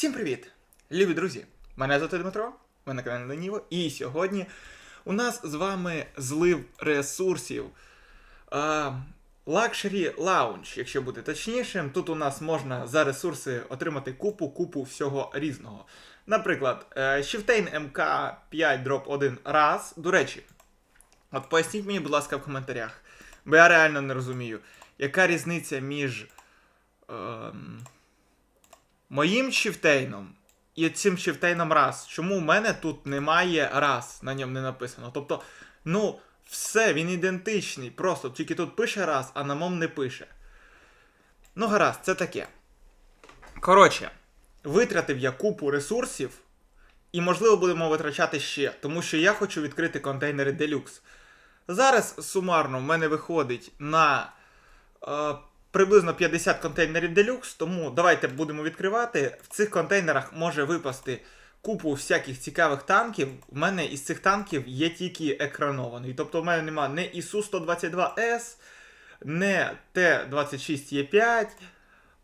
Всім привіт! Любі друзі! Мене звати Дмитро, ви на каналі Леніво, і сьогодні у нас з вами злив ресурсів. Лакшері Lounge, якщо бути точнішим, тут у нас можна за ресурси отримати купу купу всього різного. Наприклад, е, Shiftain MK5 Drop 1 раз. До речі, от поясніть мені, будь ласка, в коментарях, бо я реально не розумію, яка різниця між. Ем, моїм чифтейном і цим чифтейном раз. Чому в мене тут немає раз, на ньому не написано. Тобто, ну, все, він ідентичний. Просто тільки тут пише раз, а на мом не пише. Ну, гаразд, це таке. Коротше, витратив я купу ресурсів, і, можливо, будемо витрачати ще, тому що я хочу відкрити контейнери Deluxe. Зараз сумарно в мене виходить на е, приблизно 50 контейнерів Deluxe, тому давайте будемо відкривати. В цих контейнерах може випасти купу всяких цікавих танків. У мене із цих танків є тільки екранований. Тобто в мене нема не ІСУ-122С, не Т-26Е5,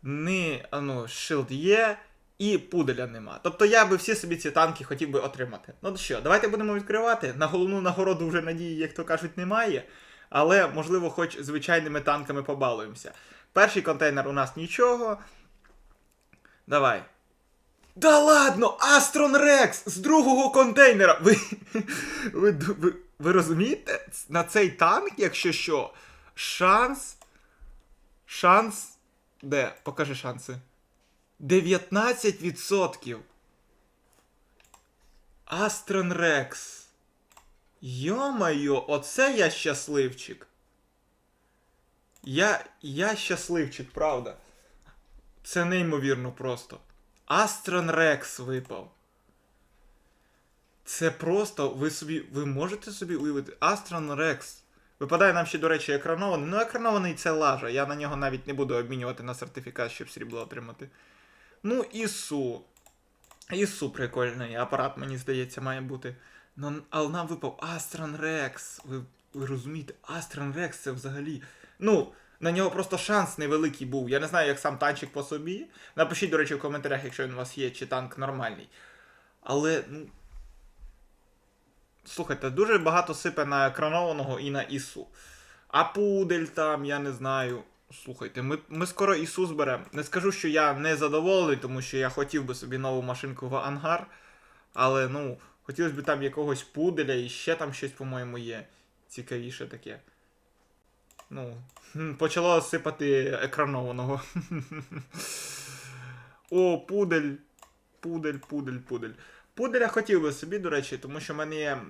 не ну, Shield Є. І пуделя нема. Тобто я би всі собі ці танки хотів би отримати. Ну що, давайте будемо відкривати. На головну нагороду вже надії, як то кажуть, немає. Але, можливо, хоч звичайними танками побалуємося. Перший контейнер у нас нічого. Давай. Да ладно! Астрон Рекс з другого контейнера! Ви, ви, ви, ви розумієте? На цей танк, якщо що, шанс. Шанс. Де? Покажи шанси. 19%. Астрон Рекс. Йо-майо, оце я щасливчик. Я. Я щасливчик, правда. Це неймовірно просто. Астрон Рекс випав. Це просто. Ви собі. Ви можете собі уявити. Астрон Рекс. Випадає нам ще, до речі, екранований. Ну, екранований це лажа. Я на нього навіть не буду обмінювати на сертифікат, щоб срібло отримати. Ну, Ісу. Ісу прикольний апарат, мені здається, має бути. Ну, але нам випав Астрон Рекс. Ви, ви розумієте, Астрон Рекс це взагалі. Ну, на нього просто шанс невеликий був. Я не знаю, як сам танчик по собі. Напишіть, до речі, в коментарях, якщо він у вас є, чи танк нормальний. Але, ну. Слухайте, дуже багато сипе на екранованого і на Ісу. А пудель там, я не знаю. Слухайте, ми, ми скоро Ісу зберемо. Не скажу, що я не задоволений, тому що я хотів би собі нову машинку в ангар. Але, ну, хотілося б там якогось пуделя і ще там щось, по-моєму, є. Цікавіше таке. Ну, почало сипати екранованого. О, пудель. Пудель, пудель, пудель. Пуделя хотів би собі, до речі, тому що в мене є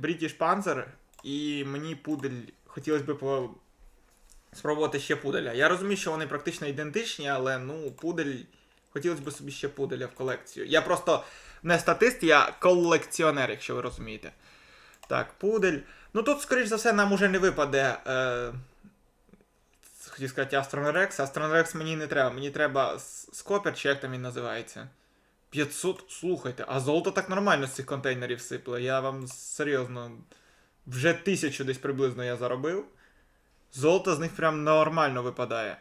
British Panzer, і мені пудель хотілося б по... спробувати ще пуделя. Я розумію, що вони практично ідентичні, але ну, пудель. Хотілося б собі ще пуделя в колекцію. Я просто не статист, я колекціонер, якщо ви розумієте. Так, пудель. Ну тут, скоріш за все, нам уже не випаде. Е... Хотів сказати Астрон Рекс. Астрон Рекс мені не треба. Мені треба скопер, чи як там він називається. 500. Слухайте, а золото так нормально з цих контейнерів сипле. Я вам серйозно. Вже тисячу десь приблизно я заробив. Золото з них прям нормально випадає.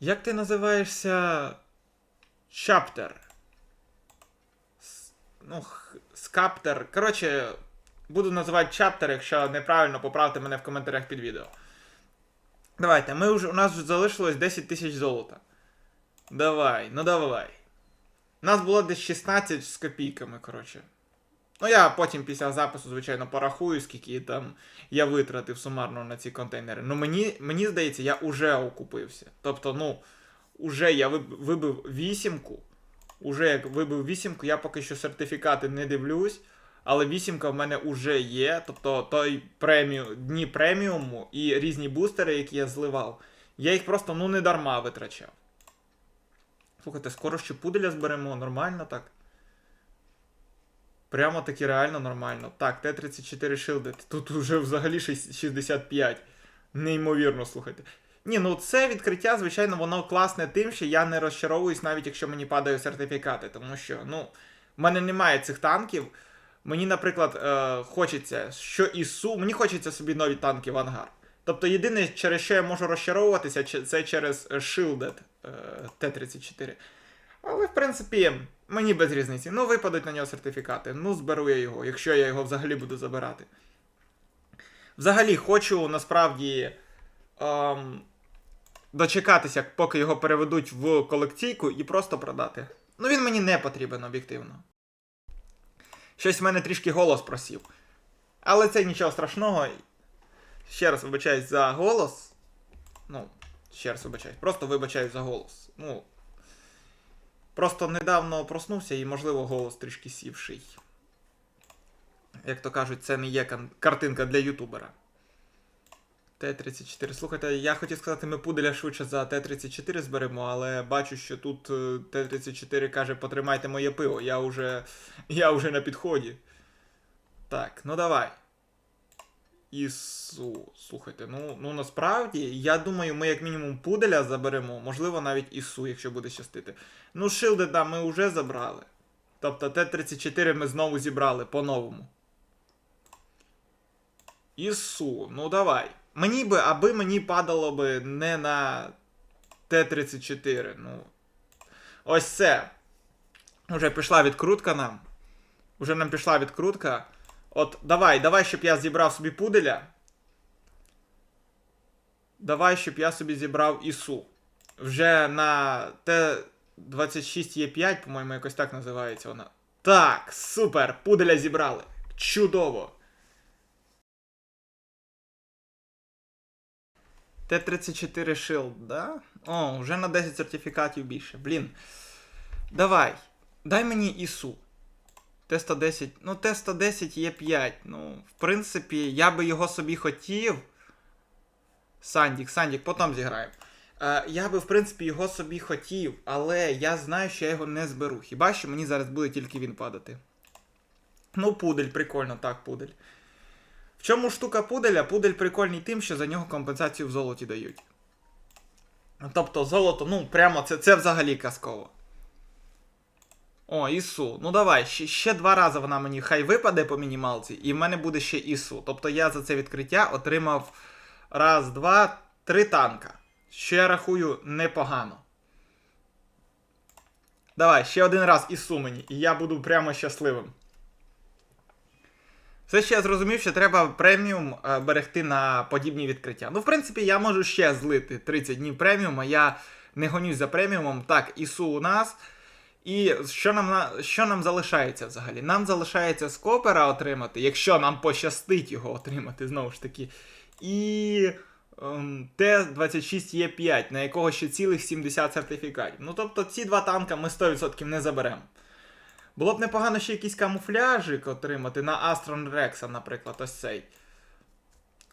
Як ти називаєшся? Чаптер. Ну, скаптер. Коротше, буду називати чаптер, якщо неправильно поправте мене в коментарях під відео. Давайте, ми вже, у нас вже залишилось 10 тисяч золота. Давай, ну давай. У нас було десь 16 з копійками, коротше. Ну, я потім після запису, звичайно, порахую, скільки там я витратив сумарно на ці контейнери. Ну, мені, мені здається, я уже окупився. Тобто, ну, уже я вибив вісімку. Уже як вибив вісімку, я поки що сертифікати не дивлюсь. Але вісімка в мене вже є. Тобто той преміум, дні преміуму і різні бустери, які я зливав, я їх просто ну не дарма витрачав. Слухайте, скоро ще пуделя зберемо, нормально так. Прямо таки реально нормально. Так, Т-34 Shielded. Тут уже взагалі 65. Неймовірно, слухайте. Ні, ну це відкриття, звичайно, воно класне тим, що я не розчаровуюсь, навіть якщо мені падають сертифікати. Тому що, ну, в мене немає цих танків. Мені, наприклад, е, хочеться, що ІСУ, мені хочеться собі нові танки в ангар. Тобто єдине, через що я можу розчаровуватися, це через е, Shielded е, Т-34. Але, в принципі, мені без різниці. Ну, випадуть на нього сертифікати. Ну, зберу я його, якщо я його взагалі буду забирати. Взагалі, хочу насправді ем, дочекатися, поки його переведуть в колекційку і просто продати. Ну, він мені не потрібен об'єктивно. Щось в мене трішки голос просів. Але це нічого страшного. Ще раз вибачаюсь за голос. Ну, ще раз вибачаюсь. Просто вибачаюсь за голос. Ну. Просто недавно проснувся і, можливо, голос трішки сівший. Як то кажуть, це не є картинка для ютубера. Т-34. Слухайте, я хотів сказати, ми пуделя швидше за Т-34 зберемо, але бачу, що тут е, Т-34 каже, потримайте моє пиво, я вже. Я вже на підході. Так, ну давай. Ісу. Слухайте, ну, ну насправді, я думаю, ми як мінімум пуделя заберемо, можливо, навіть Ісу, якщо буде щастити. Ну, шилди, да, ми вже забрали. Тобто Т-34 ми знову зібрали по-новому. Ісу, ну давай. Мені би, аби мені падало би не на Т-34. Ну. Ось це. Уже пішла відкрутка нам. Уже нам пішла відкрутка. От, давай, давай, щоб я зібрав собі пуделя. Давай, щоб я собі зібрав Ісу. Вже на Т-26Е5, по-моєму, якось так називається вона. Так, супер! Пуделя зібрали. Чудово! Т-34 Shield, да? О, вже на 10 сертифікатів більше. Блін. Давай. Дай мені ІСУ. Т-110. Ну, Т-110 є 5. Ну, в принципі, я би його собі хотів. Сандік, Сандік, потім зіграємо. Е, я би, в принципі, його собі хотів, але я знаю, що я його не зберу. Хіба що мені зараз буде тільки він падати. Ну, пудель, прикольно, так, пудель. В чому штука пуделя? Пудель прикольний тим, що за нього компенсацію в золоті дають. Тобто золото, ну, прямо це, це взагалі казково. О, Ісу. Ну давай, ще, ще два рази вона мені хай випаде по мінімалці, і в мене буде ще Ісу. Тобто я за це відкриття отримав раз, два, три танка. Що я рахую непогано. Давай, ще один раз Ісу мені, і я буду прямо щасливим. Все ще я зрозумів, що треба преміум е, берегти на подібні відкриття. Ну, в принципі, я можу ще злити 30 днів преміума, я не гонюсь за преміумом. Так, ІСУ у нас. І що нам що нам залишається взагалі? Нам залишається скопера отримати, якщо нам пощастить його отримати, знову ж таки. І ем, Т-26Е5, на якого ще цілих 70 сертифікатів. Ну тобто ці два танка ми 100% не заберемо. Було б непогано ще якийсь камуфляжик отримати на Астрон Рекса, наприклад, ось цей.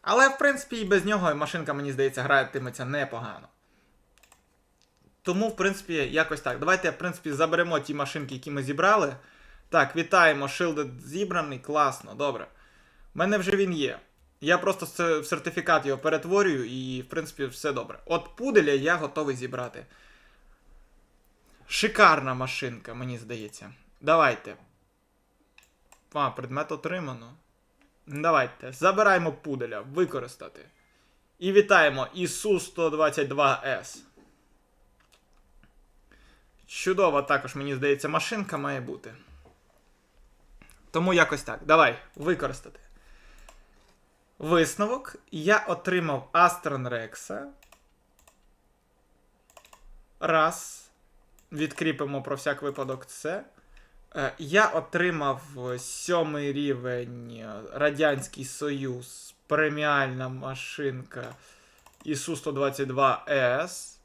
Але, в принципі, і без нього машинка, мені здається, гратиметься непогано. Тому, в принципі, якось так. Давайте, в принципі, заберемо ті машинки, які ми зібрали. Так, вітаємо, Shielded зібраний, класно, добре. У мене вже він є. Я просто в сертифікат його перетворюю і, в принципі, все добре. От пуделя я готовий зібрати. Шикарна машинка, мені здається. Давайте. А, предмет отримано. Давайте. Забираємо пуделя, використати. І вітаємо ісу 122С. Чудова також, мені здається, машинка має бути. Тому якось так. Давай, використати. Висновок. Я отримав Астрон Рекса. Раз. Відкріпимо про всяк випадок це. Е, Я отримав е, сьомий рівень е, Радянський Союз, преміальна машинка ІСУ-122С.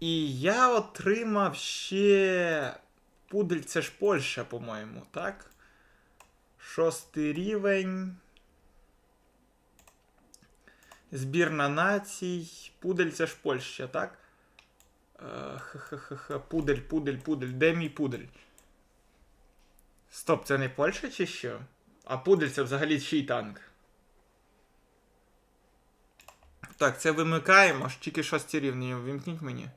І я отримав ще. Пудель, це ж Польща, по-моєму, так? Шостий рівень. Збірна націй. Пудель це ж Польща, так? Е, Х-х-х-х. Пудель, пудель, пудель. Де мій пудель? Стоп, це не Польща чи що? А пудель це взагалі чий танк? Так, це вимикаємо, ж тільки шості рівні. Вімкніть мені.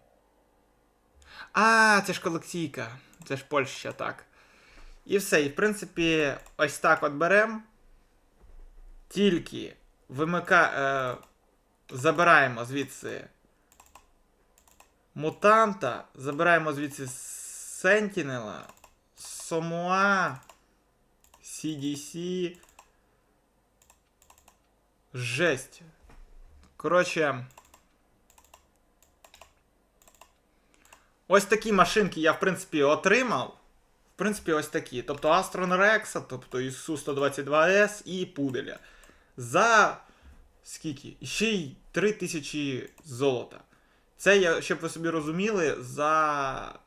А, це ж колекційка. Це ж Польща, так. І все. І в принципі, ось так от беремо. Тільки вимика... Е... забираємо звідси Мутанта. Забираємо звідси Сентінела. Сомуа. CDC. Жесть. Коротше. Ось такі машинки я, в принципі, отримав. В принципі, ось такі. Тобто AstroN Rex, тобто ісу 122S і Пуделя. За скільки? Ще й 3000 золота. Це, я, щоб ви собі розуміли, за.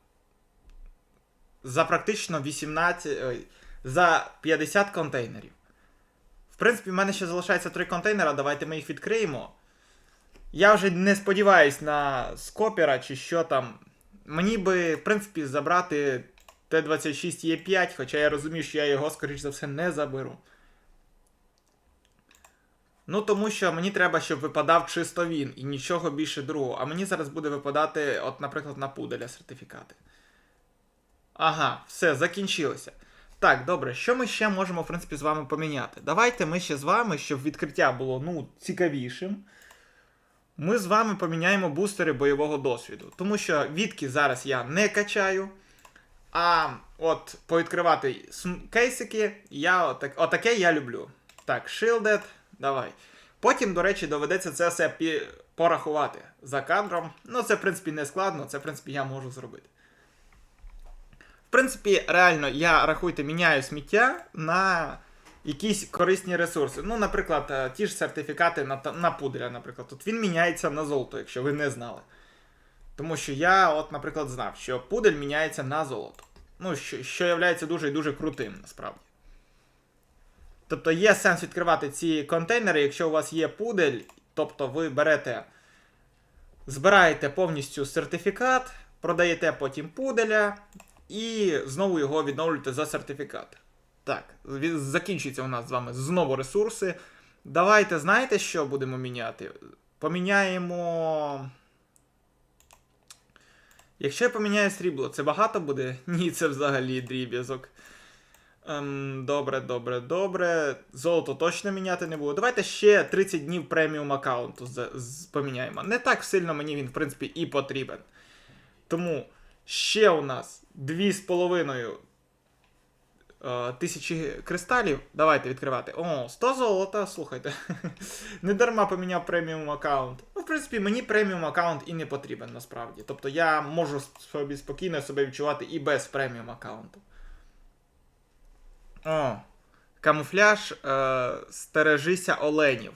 За практично 18. Ой, за 50 контейнерів. В принципі, в мене ще залишається 3 контейнера, давайте ми їх відкриємо. Я вже не сподіваюсь на скопера чи що там. Мені би, в принципі, забрати Т-26Е5, хоча я розумію, що я його, скоріш за все, не заберу. Ну, тому що мені треба, щоб випадав чисто він і нічого більше другого. А мені зараз буде випадати, от, наприклад, на пуделя сертифікати. Ага, все, закінчилося. Так, добре, що ми ще можемо, в принципі, з вами поміняти? Давайте ми ще з вами, щоб відкриття було ну, цікавішим. Ми з вами поміняємо бустери бойового досвіду. Тому що відки зараз я не качаю. А от повідкривати кейсики, я отак, отаке я люблю. Так, Shielded, давай. Потім, до речі, доведеться це все порахувати за кадром. Ну, це, в принципі, не складно, це, в принципі, я можу зробити. В принципі, реально, я рахуйте, міняю сміття на якісь корисні ресурси. Ну, наприклад, е, ті ж сертифікати на, на пуделя, наприклад. Тут він міняється на золото, якщо ви не знали. Тому що я, от, наприклад, знав, що пудель міняється на золото. Ну, що, що є дуже і дуже крутим, насправді. Тобто є сенс відкривати ці контейнери, якщо у вас є пудель, тобто ви берете, збираєте повністю сертифікат, продаєте потім пуделя і знову його відновлюєте за сертифікат. Так, закінчуються у нас з вами знову ресурси. Давайте, знаєте, що будемо міняти? Поміняємо. Якщо я поміняю срібло, це багато буде? Ні, це взагалі дріб'язок. Ем, добре, добре, добре. Золото точно міняти не буду. Давайте ще 30 днів преміум аккаунту поміняємо. Не так сильно мені він, в принципі, і потрібен. Тому ще у нас 2,5 е, тисячі кристалів. Давайте відкривати. О, 100 золота, слухайте. не дарма поміняв преміум аккаунт. Ну, в принципі, мені преміум аккаунт і не потрібен насправді. Тобто я можу собі спокійно себе відчувати і без преміум аккаунту. О, камуфляж е, стережися оленів.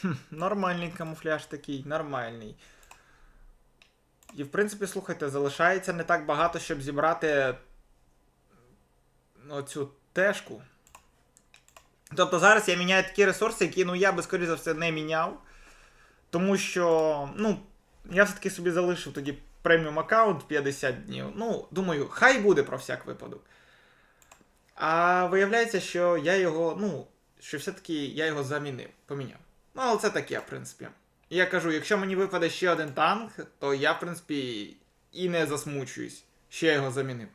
Хм, нормальний камуфляж такий, нормальний. І, в принципі, слухайте, залишається не так багато, щоб зібрати оцю тежку. Тобто зараз я міняю такі ресурси, які ну, я би, скоріше за все, не міняв. Тому що, ну, я все-таки собі залишив тоді преміум аккаунт 50 днів. Ну, думаю, хай буде про всяк випадок. А виявляється, що я його, ну, що все-таки я його замінив, поміняв. Ну, але це таке, в принципі. І я кажу, якщо мені випаде ще один танк, то я, в принципі, і не засмучуюсь, що я його замінив.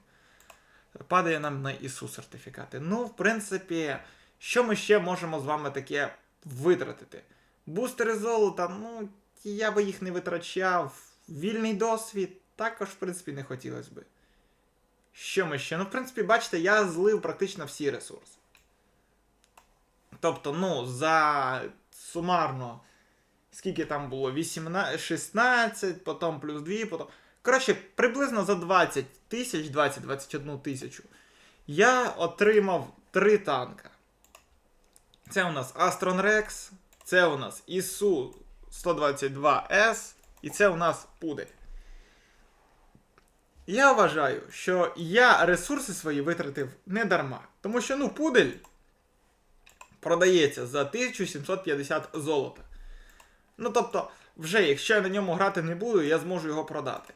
Падає нам на ІСУ сертифікати. Ну, в принципі, що ми ще можемо з вами таке витратити? Бустери золота, ну, я би їх не витрачав. Вільний досвід також, в принципі, не хотілося би. Що ми ще? Ну, в принципі, бачите, я злив практично всі ресурси. Тобто, ну, за сумарно, скільки там було? 18, 16, потім плюс 2, потім. Коротше, приблизно за 20 тисяч, 20-21 тисячу. Я отримав 3 танка. Це у нас Astron Rex, це у нас ISU 122S, і це у нас Пудель. Я вважаю, що я ресурси свої витратив не дарма. Тому що, ну, пудель продається за 1750 золота. Ну, тобто, вже якщо я на ньому грати не буду, я зможу його продати.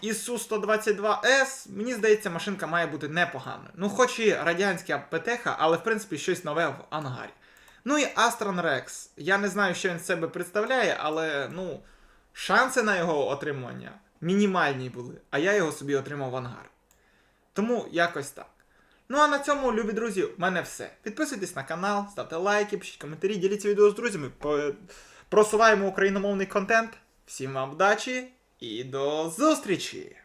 ісу 122S, мені здається, машинка має бути непоганою. Ну, хоч і радянська ПТХ, але в принципі щось нове в ангарі. Ну і Astron Rex. Я не знаю, що він з себе представляє, але ну, шанси на його отримання мінімальні були, а я його собі отримав в ангар. Тому якось так. Ну а на цьому, любі друзі, в мене все. Підписуйтесь на канал, ставте лайки, пишіть коментарі, діліться відео з друзями. Просуваємо україномовний контент. Всім вам вдачі І до зустрічі!